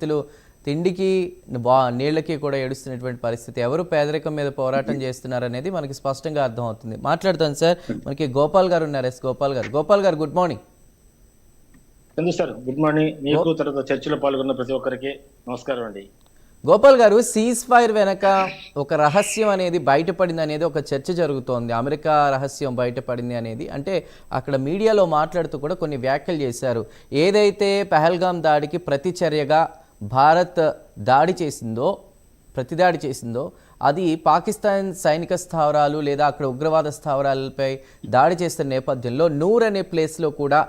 పరిస్థితులు తిండికి బా నీళ్ళకి కూడా ఏడుస్తున్నటువంటి పరిస్థితి. ఎవరు పేదరికం మీద పోరాటం చేస్తున్నారు అనేది మనకి స్పష్టంగా అర్థమవుతుంది. మాట్లాడతాను సార్. మనకి గోపాల్ గారు ఉన్నారు. Yes Gopal garu. Gopal garu good morning. Chandu sir? Good morning. మీకు తర్వాత చర్చలో పాల్గొన్న ప్రతి ఒక్కరికి నమస్కారం అండి. గోపాల్ గారు సీజ్ ఫైర్ వెనక ఒక రహస్యం అనేది బయటపడింది అనేది ఒక చర్చ జరుగుతోంది. అమెరికా రహస్యం బయటపడింది అనేది. అంటే అక్కడ మీడియాలో మాట్లాడుతూ కూడా కొన్ని వ్యాఖ్యలు చేశారు. ఏదైతే పహల్గాం దాడికి ప్రతిచర్యగా భారత్ దాడి చేసిందో ప్రతిదాడి చేసిందో అది పాకిస్తాన్ సైనిక స్థావరాలు లేదా అక్కడ ఉగ్రవాద స్థావరాలపై దాడి చేస్తున్న నేపథ్యంలో నూర్ అనే ప్లేస్లో కూడా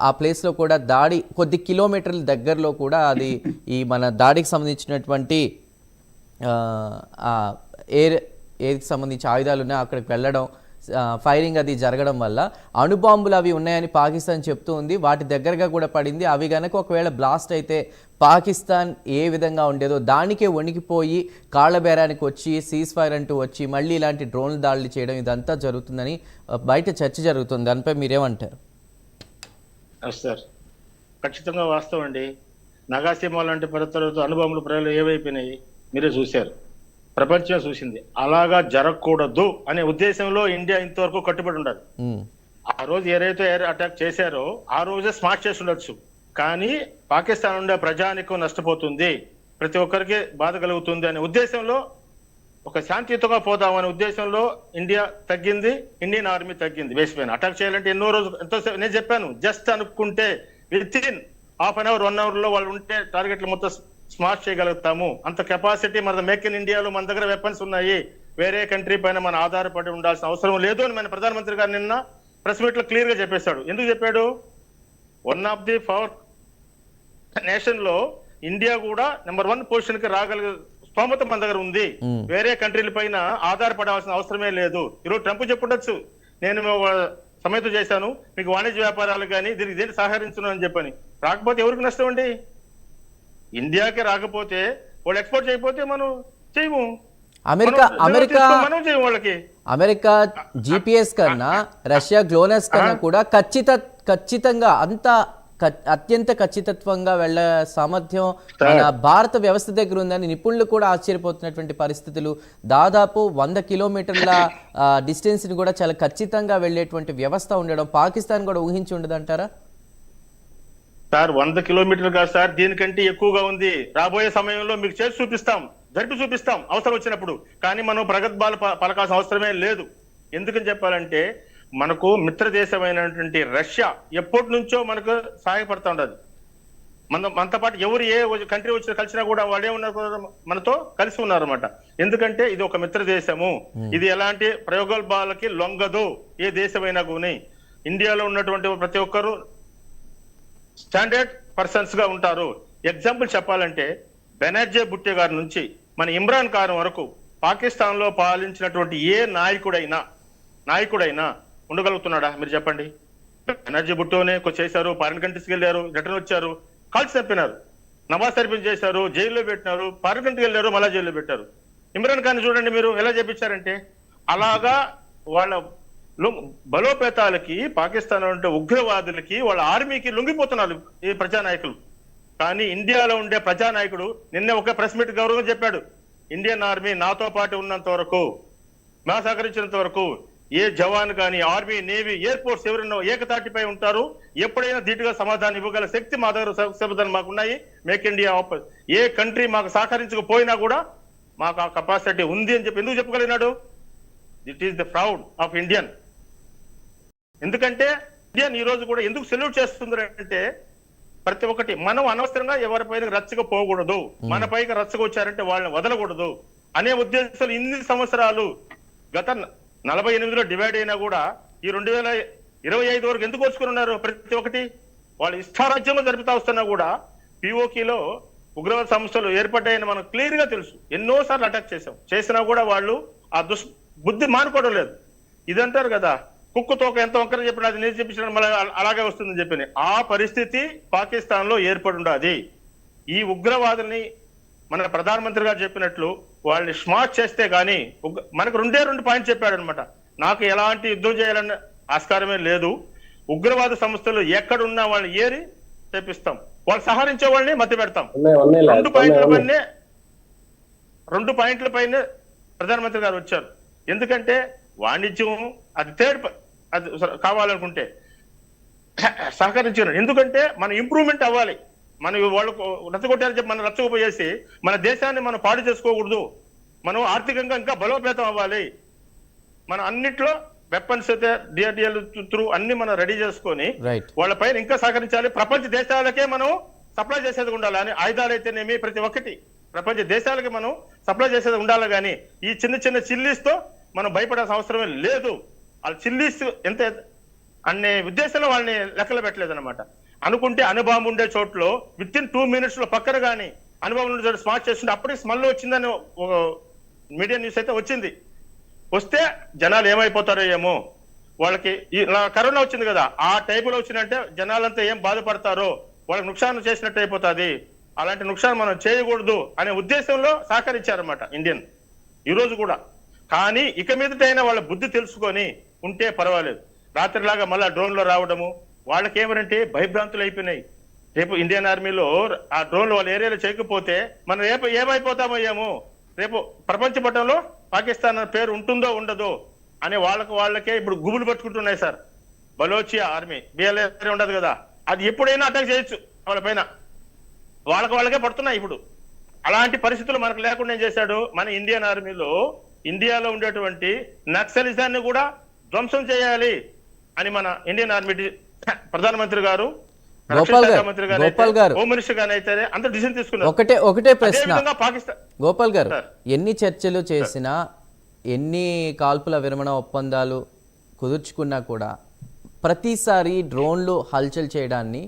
ఆ ప్లేస్లో కూడా దాడి కొద్ది కిలోమీటర్ల దగ్గరలో కూడా అది ఈ మన దాడికి సంబంధించినటువంటి ఏర్ ఆ ఎయిర్ ఎయిర్కి సంబంధించి ఆయుధాలు ఉన్నాయి. అక్కడికి వెళ్ళడం ఫైరింగ్ అది జరగడం వల్ల అణుబాంబులు అవి ఉన్నాయని పాకిస్తాన్ చెప్తూ ఉంది. వాటి దగ్గరగా కూడా పడింది. అవి గనక ఒకవేళ బ్లాస్ట్ అయితే పాకిస్తాన్ ఏ విధంగా ఉండేదో దానికే వణికిపోయి కాళ్ళ బేరానికి వచ్చి సీజ్ ఫైర్ అంటూ వచ్చి మళ్ళీ ఇలాంటి డ్రోన్లు దాడులు చేయడం ఇదంతా జరుగుతుందని బయట చర్చ జరుగుతుంది. దానిపై మీరేమంటారు? ఎస్ సార్ ఖచ్చితంగా వాస్తవం అండి. నగాసీమ లాంటి పరిస్థితులతో అనుభవములు ప్రజలు ఏవైపోయినాయి? మీరే చూశారు. ప్రపంచం చూసింది. అలాగా జరగకూడదు అనే ఉద్దేశంలో ఇండియా ఇంతవరకు కట్టుబడి ఉండదు. ఉమ్, ఆ రోజు ఏదైతే ఎయిర్ అటాక్ చేశారో ఆ రోజే స్మార్ట్ చేసి ఉండొచ్చు. కానీ పాకిస్తాన్ ఉండే ప్రజానికం నష్టపోతుంది. ప్రతి ఒక్కరికి బాధ కలుగుతుంది అనే ఉద్దేశంలో ఒక శాంతియుతంగా పోదామనే ఉద్దేశంలో ఇండియా తగ్గింది ఇండియన్ ఆర్మీ తగ్గింది వేసిపోయిన అటాక్ చేయాలంటే ఎన్నో రోజులు ఎంతో నేను చెప్పాను జస్ట్ అనుకుంటే within half an hour one అవర్లో వాళ్ళు ఉంటే టార్గెట్లు మొత్తం స్మార్ట్ చేయగలుగుతాము. అంత కెపాసిటీ మన మేక్ ఇన్ ఇండియాలో మన దగ్గర వెపన్స్ ఉన్నాయి. వేరే కంట్రీ పైన మనం ఆధారపడి ఉండాల్సిన అవసరం లేదు అని మన ప్రధానమంత్రి గారు నిన్న ప్రెస్ మీట్లో క్లియర్గా చెప్పేశాడు. ఎందుకు చెప్పాడు? వన్ ఆఫ్ ది పవర్ నేషన్లో ఇండియా కూడా నెంబర్ వన్ పొజిషన్కి రాగలిగే స్తోమత మన దగ్గర ఉంది. వేరే కంట్రీల పైన ఆధారపడాల్సిన అవసరమే లేదు. ఈరోజు ట్రంప్ చెప్పుండొచ్చు. నేను సమయతో చేశాను. మీకు వాణిజ్య వ్యాపారాలు కానీ దీనికి దేని సహకరించను అని చెప్పని. రాకపోతే ఎవరికి నష్టం అండి? ఇండియాకి రాకపోతే వాళ్ళు ఎక్స్పోర్ట్ చేయకపోతే మనం చేయము. అమెరికా అమెరికా మనం చేయము వాళ్ళకి. అమెరికా జిపిఎస్ కన్నా రష్యా గ్లోనస్ కన్నా కూడా ఖచ్చిత ఖచ్చితంగా అంత అత్యంత ఖచ్చితత్వంగా వెళ్ళ సామర్థ్యం మన భారత వ్యవస్థ దగ్గర ఉందని నిపుణులు కూడా ఆశ్చర్యపోతున్నటువంటి పరిస్థితులు. దాదాపు వంద కిలోమీటర్ల డిస్టెన్స్ని కూడా చాలా ఖచ్చితంగా వెళ్ళేటువంటి వ్యవస్థ ఉండడం పాకిస్తాన్ కూడా ఊహించి ఉండదంటారా? సార్ వంద కిలోమీటర్లు కాదు సార్ దీనికంటే ఎక్కువగా ఉంది. రాబోయే సమయంలో మీకు చేసి చూపిస్తాం. జరిపి చూపిస్తాం. అవసరం వచ్చినప్పుడు. కానీ మనం ప్రగద్భాలు పలకాల్సిన అవసరమే లేదు. ఎందుకని చెప్పాలంటే మనకు మిత్ర దేశమైనటువంటి రష్యా ఎప్పటి నుంచో మనకు సహాయపడతా ఉండదు. మన మనతో పాటు ఎవరు ఏ కంట్రీ వచ్చినా కలిసినా కూడా వాళ్ళు ఏమన్నారు మనతో కలిసి ఉన్నారన్నమాట. ఎందుకంటే ఇది ఒక మిత్ర దేశము ఇది ఎలాంటి ప్రయోగోల్బాలకి లొంగదు. ఏ దేశమైనా కూడా ఇండియాలో ఉన్నటువంటి ప్రతి ఒక్కరు స్టాండర్డ్ పర్సన్స్గా ఉంటారు. ఎగ్జాంపుల్ చెప్పాలంటే బెనర్జీ బుట్టే గారి నుంచి మన ఇమ్రాన్ ఖాన్ వరకు పాకిస్తాన్లో పాలించినటువంటి ఏ నాయకుడైనా నాయకుడైనా ఉండగలుగుతున్నాడా? మీరు చెప్పండి. బెనర్జీ బుట్టోనే చేశారు ఫారిన్ కంట్రీస్కి వెళ్ళారు రిటర్న్ వచ్చారు కాల్చి చంపినారు నవాజ్ షరీఫ్ చేశారు జైల్లో పెట్టినారు ఫారిన్ కంట్రీకి వెళ్ళారు మళ్ళా జైల్లో పెట్టారు. ఇమ్రాన్ ఖాన్ చూడండి మీరు ఎలా చేపించారంటే అలాగా వాళ్ళ బలోపేతాలకి పాకిస్తాన్ ఉండే ఉగ్రవాదులకి వాళ్ళ ఆర్మీకి లొంగిపోతున్నారు ఈ ప్రజానాయకులు. కానీ ఇండియాలో ఉండే ప్రజానాయకుడు నిన్న ఒక ప్రెస్ మీట్ గౌరవం చెప్పాడు. ఇండియన్ ఆర్మీ నాతో పాటు ఉన్నంత వరకు మా సహకరించినంత వరకు ఏ జవాన్ కానీ ఆర్మీ నేవీ ఎయిర్ ఫోర్స్ ఎవరైనా ఏకతాటిపై ఉంటారు. ఎప్పుడైనా ధీటుగా సమాధానం ఇవ్వగల శక్తి మా దగ్గర స- సమాధానం మాకు ఉన్నాయి. మేక్ ఇండియా ఆప్- ఏ కంట్రీ మాకు సహకరించకపోయినా కూడా మాకు ఆ కెపాసిటీ ఉంది అని చెప్పి ఎందుకు చెప్పగలిగినాడు? It is the proud of Indian ఎందుకంటే ఇండియన్ ఈ రోజు కూడా ఎందుకు సెల్యూట్ చేస్తుంది అంటే ప్రతి ఒక్కటి మనం అనవసరంగా ఎవరిపైన రచ్చగా పోకూడదు. మన పైకి రచ్చగా వచ్చారంటే వాళ్ళని వదలకూడదు. అనే ఉద్దేశంలో ఇన్ని సంవత్సరాలు గత నలభై ఎనిమిదిలో డివైడ్ అయినా కూడా ఈ రెండు వేల ఇరవై ఐదు వరకు ఎందుకు వచ్చుకుని ఉన్నారు ప్రతి ఒక్కటి? వాళ్ళు ఇష్టారాజ్యంలో జరుపుతా వస్తున్నా కూడా పిఓకిలో ఉగ్రవాద సంస్థలు ఏర్పడ్డాయని మనకు క్లియర్గా తెలుసు. ఎన్నో సార్లు అటాక్ చేశాం. చేసినా కూడా వాళ్ళు ఆ దుష్ బుద్ధి మానుకోవడం లేదు. ఇదంటారు కదా కుక్కు తోక ఎంత వంకర చెప్పిన అది నేను చెప్పించిన మళ్ళీ అల- అలాగే వస్తుందని చెప్పి ఆ పరిస్థితి పాకిస్తాన్లో ఏర్పడి ఉండదు ఈ ఉగ్రవాదుల్ని మన ప్రధానమంత్రి గారు చెప్పినట్లు వాళ్ళని స్మార్ట్ చేస్తే గానీ మనకు రెండే రెండు పాయింట్ చెప్పాడు అనమాట నాకు ఎలాంటి యుద్ధం చేయాలన్న ఆస్కారమే లేదు. ఉగ్రవాద సంస్థలు ఎక్కడున్నా వాళ్ళని ఏరి తెప్పిస్తాం. వాళ్ళు సహకరించే వాళ్ళని మధ్య పెడతాం. రెండు పాయింట్ల పైనే రెండు పాయింట్ల పైనే ప్రధానమంత్రి గారు వచ్చారు. ఎందుకంటే వాణిజ్యం అది థర్డ్ అది కావాలనుకుంటే సహకరించారు ఎందుకంటే మన ఇంప్రూవ్మెంట్ అవ్వాలి. మనం వాళ్ళకు రచ్చగొట్టారని చెప్పి మనం రచ్చకపోయేసి మన దేశాన్ని మనం పాడు చేసుకోకూడదు. మనం ఆర్థికంగా ఇంకా బలోపేతం అవ్వాలి. మనం అన్నిట్లో వెపన్స్ అయితే డిఆర్డిఎల్ త్రూ అన్ని మనం రెడీ చేసుకొని వాళ్ళ పైన ఇంకా సహకరించాలి. ప్రపంచ దేశాలకే మనం సప్లై చేసేది ఉండాలి. అని ఆయుధాలు అయితేనేమి ప్రతి ఒక్కటి ప్రపంచ దేశాలకి మనం సప్లై చేసేది ఉండాలి. కానీ ఈ చిన్న చిన్న చిల్లీస్తో మనం భయపడాల్సిన అవసరమే లేదు. వాళ్ళు చిల్లీస్ ఎంత అనే ఉద్దేశంలో వాళ్ళని లెక్కలు పెట్టలేదు అనమాట అనుకుంటే అనుభవం ఉండే చోట్లో విత్ ఇన్ టూ మినిట్స్లో పక్కన కానీ అనుభవం ఉండే చోట స్మార్ట్ చేస్తుంటే అప్పటికి స్మెల్ వచ్చిందని మీడియా న్యూస్ అయితే వచ్చింది. వస్తే జనాలు ఏమైపోతారో ఏమో వాళ్ళకి ఇలా కరోనా వచ్చింది కదా ఆ టైపులో వచ్చిందంటే జనాలంతా ఏం బాధపడతారో వాళ్ళకి నుక్సానం చేసినట్టు అయిపోతుంది. అలాంటి నుక్సానం మనం చేయకూడదు అనే ఉద్దేశంలో సహకరించారన్నమాట ఇండియన్. ఈరోజు కూడా. కానీ ఇక మీదటైనా వాళ్ళ బుద్ధి తెలుసుకొని ఉంటే పర్వాలేదు. రాత్రిలాగా మళ్ళా డ్రోన్లో రావడము వాళ్ళకి ఏమనంటే భయభ్రాంతులు అయిపోయినాయి. రేపు ఇండియన్ ఆర్మీలో ఆ డ్రోన్లు వాళ్ళ ఏరియాలో చేయకపోతే మనం రేపు ఏమైపోతామో ఏమో రేపు ప్రపంచ పటంలో పాకిస్తాన్ అనే పేరు ఉంటుందో ఉండదో అని వాళ్ళకు వాళ్ళకే ఇప్పుడు గుబులు పట్టుకుంటున్నాయి సార్. బలోచియా ఆర్మీ బిఎల్ఏ ఉండదు కదా. అది ఎప్పుడైనా అటాక్ చేయొచ్చు వాళ్ళ పైన. వాళ్ళకి వాళ్ళకే పడుతున్నాయి ఇప్పుడు. అలాంటి పరిస్థితులు మనకు లేకుండా ఏం చేశాడు మన ఇండియన్ ఆర్మీలో ఇండియాలో ఉండేటువంటి నక్సలిజాన్ని కూడా ధ్వంసం చేయాలి అని మన ఇండియన్ ఆర్మీ ప్రధానమంత్రి గారు గోపాల్ గారు, ఒకటే ఒకటే ప్రశ్న. గోపాల్ గారు. ఎన్ని చర్చలు చేసినా ఎన్ని కాల్పుల విరమణ ఒప్పందాలు కుదుర్చుకున్నా కూడా ప్రతిసారి డ్రోన్లు హల్చల్ చేయడాన్ని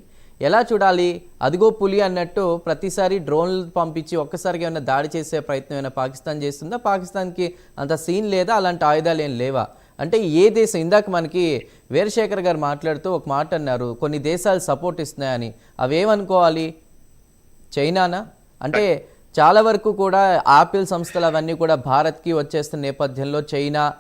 ఎలా చూడాలి? అదిగో పులి అన్నట్టు ప్రతిసారి డ్రోన్లు పంపించి ఒక్కసారిగా ఏమైనా దాడి చేసే ప్రయత్నం ఏమైనా పాకిస్తాన్ చేస్తుందా? పాకిస్తాన్కి అంత సీన్ లేదా? అలాంటి ఆయుధాలు ఏం లేవా? అంటే ఏ దేశం ఇందాక మనకి వీరశేఖర్ గారు మాట్లాడుతూ ఒక మాట అన్నారు కొన్ని దేశాలు సపోర్ట్ ఇస్తున్నాయని. అవేమనుకోవాలి? చైనానా? అంటే చాలా వరకు కూడా ఆపిల్ సంస్థలు అవన్నీ కూడా భారత్కి వచ్చేస్తున్న నేపథ్యంలో చైనా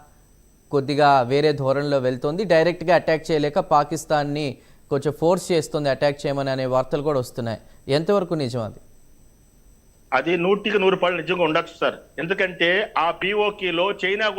కొద్దిగా వేరే ధోరణిలో వెళ్తుంది. డైరెక్ట్గా అటాక్ చేయలేక పాకిస్తాన్ని కొంచెం ఫోర్స్ చేస్తుంది అటాక్ చేయమని అనే వార్తలు కూడా వస్తున్నాయి. ఎంతవరకు నిజం అది? అది నూటికి నూరు పాళ్ళు నిజంగా ఉండొచ్చు సార్. ఎందుకంటే ఆ POK చైనా కూడా